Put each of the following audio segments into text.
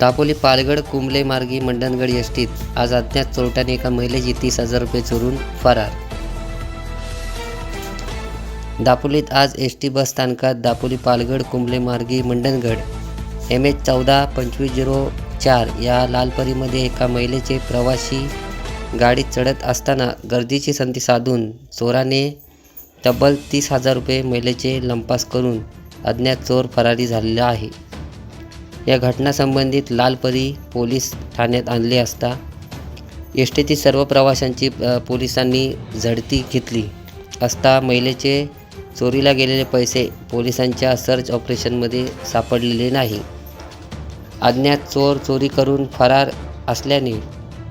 दापोली पालगड कुंबले मार्गी मंडणगड एसटीत आज अज्ञात चोरट्याने एका महिलेची तीस हजार रुपये चोरून फरार. दापोलीत आज एस टी बस स्थानकात दापोली पालगड कुंबले मार्गी मंडणगड एम एच चौदा पंचवीस झिरो चार या लालपरीमध्ये एका महिलेचे प्रवासी गाडीत चढत असताना गर्दीची संधी साधून चोराने तब्बल तीस हजार रुपये महिलेचे लंपास करून अज्ञात चोर फरारी झालेला आहे. या घटनासंबंधित लालपरी पोलीस ठाण्यात आणले असता एस टीतील सर्व प्रवाशांची पोलिसांनी झडती घेतली असता महिलेचे चोरीला गेलेले पैसे पोलिसांच्या सर्च ऑपरेशनमध्ये सापडलेले नाही. अज्ञात चोर चोरी करून फरार असल्याने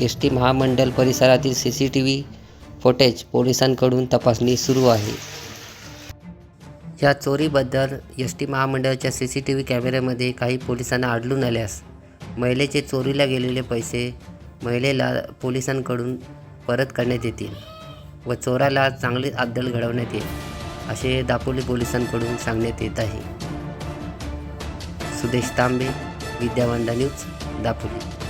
एस टी महामंडळ परिसरातील C C T V footage पोलिसांकडून तपासणी सुरू आहे. या चोरीबद्दल एस टी महामंडळाच्या सी सी टी व्ही कॅमेऱ्यामध्ये काही पोलिसांना आढळून आल्यास महिलेचे चोरीला गेलेले पैसे महिलेला पोलिसांकडून परत करण्यात येतील व चोराला चांगली अद्दल घडवण्यात येईल असे दापोली पोलिसांकडून सांगण्यात येत आहे. सुदेश तांबे विद्यावंदा न्यूज दापोली.